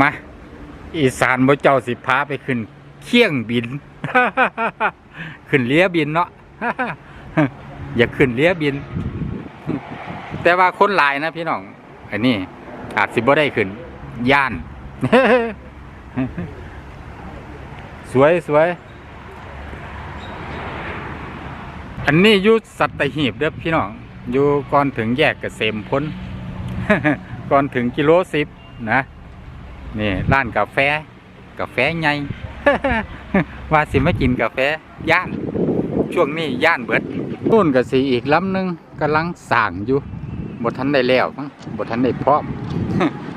มาอีสานบ่เจ้าสิพาไปขึ้น เคี่ยงบิน ขึ้นเรือบินเนาะ อย่าขึ้นเรือบิน แต่ว่าคนหลายนะพี่น้องอันนี้อาจสิบ่ได้ขึ้น ย่าน สวยสวย อันนี้อยู่สัตหีบเด้อพี่น้อง อยู่ก่อนถึงแยกเกษมพ้น ก่อนถึงกิโลสิบนะ นี่ร้านกาแฟ กาแฟใหญ่ ว่าสิมากินกาแฟย่านช่วงนี้ย่านเบิดนู่นก็สีอีกลำหนึ่งกำลังสั่างอยู่บททันได้แล้วมั้งบทันได้พร้อม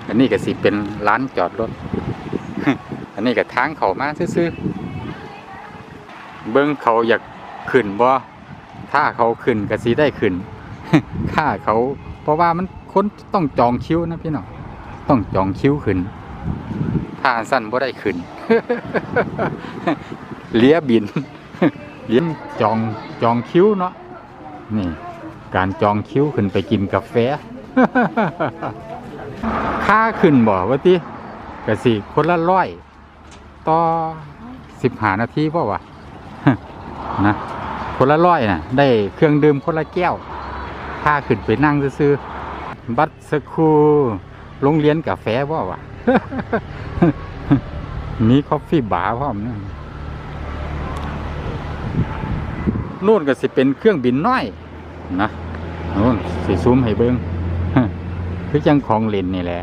อันนี้ก็สิเป็นร้านจอดรถ อันนี้ก็ทางเขามาซื่อเบิ้งเขาอยากขึ้นบ่ถ้าเขาขึ้นก็สิได้ขึ้นถ้าเขา เพราะว่ามันคนต้องจองคิวนะพี่น้องต้องจองคิวขึ้น ถ้าสั้นบ่ได้ขึ้นเลี้ยบินเลี้ยจองจองคิ้วเนาะนี่ การจองคิ้วขึ้นไปกินกาแฟค่าขึ้นบ่ว่าติกะสิคนละร้อย ต่อสิบหานาทีเปล่าวะนะคนละร้อยน่ะ ได้เครื่องดื่มคนละแก้วค่าขึ้นไปนั่งซื้อบัตรสครูโรงเรียนกาแฟเปล่าวะ มีคอฟฟี่บาร์พร้อมนะนู่นก็สิเป็นเครื่องบินน้อยนะนู่นสิซูมให้เบิ้งคือจังของเล่นนี่แหละ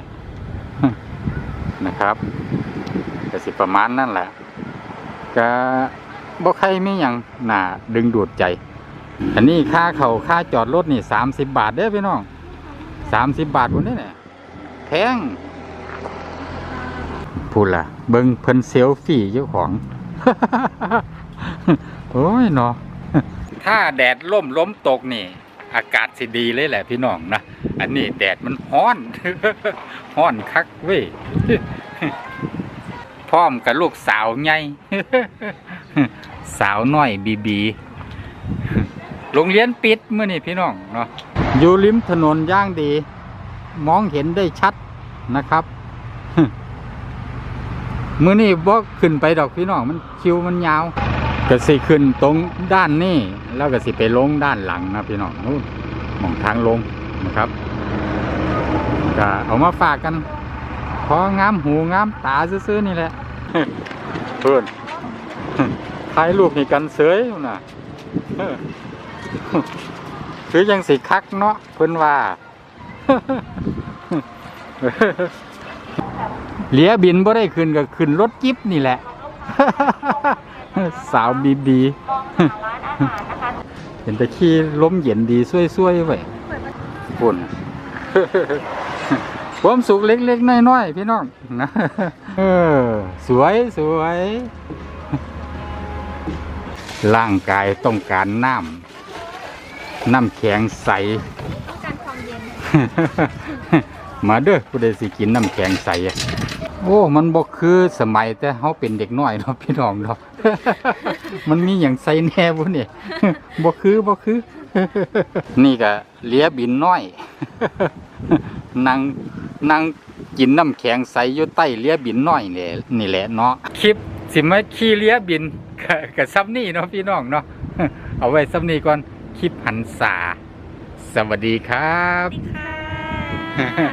นะครับก็สิประมาณนั่นแหละก็บ่ใครไมีอย่างน่าดึงดูดใจ อันนี้ค่าเขาค่าจอดรถนี่สามสิบบาทเด้อพี่น้องสามสิบบาทคนนี้เนี่ยแพง พูดล่ะ เบิ่งเพิ่นเซลฟี่เจ้าของ โอ้ยเนาะถ้าแดดล่มล้มตกนี่ อากาศสิดีเลยแหละพี่น้องนะอันนี้แดดมันฮ้อนฮ้อนคักเว้ยพร้อมกับลูกสาวไงสาวน้อยบีบีโรงเรียนปิดเมื่อนี่พี่น้องเนาะอยู่ริมถนนย่างดี มองเห็นได้ชัดนะครับ มื่อนี้บ่ขึ้นไปดอกพี่น้องมันคิวมันยาวก็สิขึ้นตรงด้านนี้แล้วก็สิไปลงด้านหลังนะพี่น้องนู่นมองทางลงนะครับก็เอามาฝากกันพองามหูงามตาซื่อๆนี่แหละเพื่อนถ่ายรูปนี่กันเสยน่ะเออคือยังสิคักเนาะเพิ่นว่า เหลียบินบ่ได้ขึ้นก็ขึ้นรถจิ๊บนี่แหละ สาวบีบีเห็นแต่ขี้ล้มเย็นดีช่วยๆไว้ปุ่นความสุขเล็กๆน้อยๆพี่น้องนะเออสวยสวยร่างกายต้องการน้ำน้ำแข็งใสต้องการความเย็นมาเด้อผู้ใดสิกินน้ำแข็งใสอะ โอ้ มันบ่คือสมัยแต่เฮาเป็นเด็กน้อยเนาะพี่น้องเนาะ มันมีอย่างใส่แน่บ่เนี่ยบ่คือบ่คือ นี่ก็เลียบินน้อยนั่งนั่งกินน้ำแข็งใสอยู่ใต้เลียบินน้อยนี่นี่แหละเนาะ คลิปสิมาขี่เลียบินก็ก็ซ้ำนี่เนาะพี่น้องเนาะ เอาไว้ซ้ำนี่ก่อน คลิปหันษา สวัสดีครับค่ะ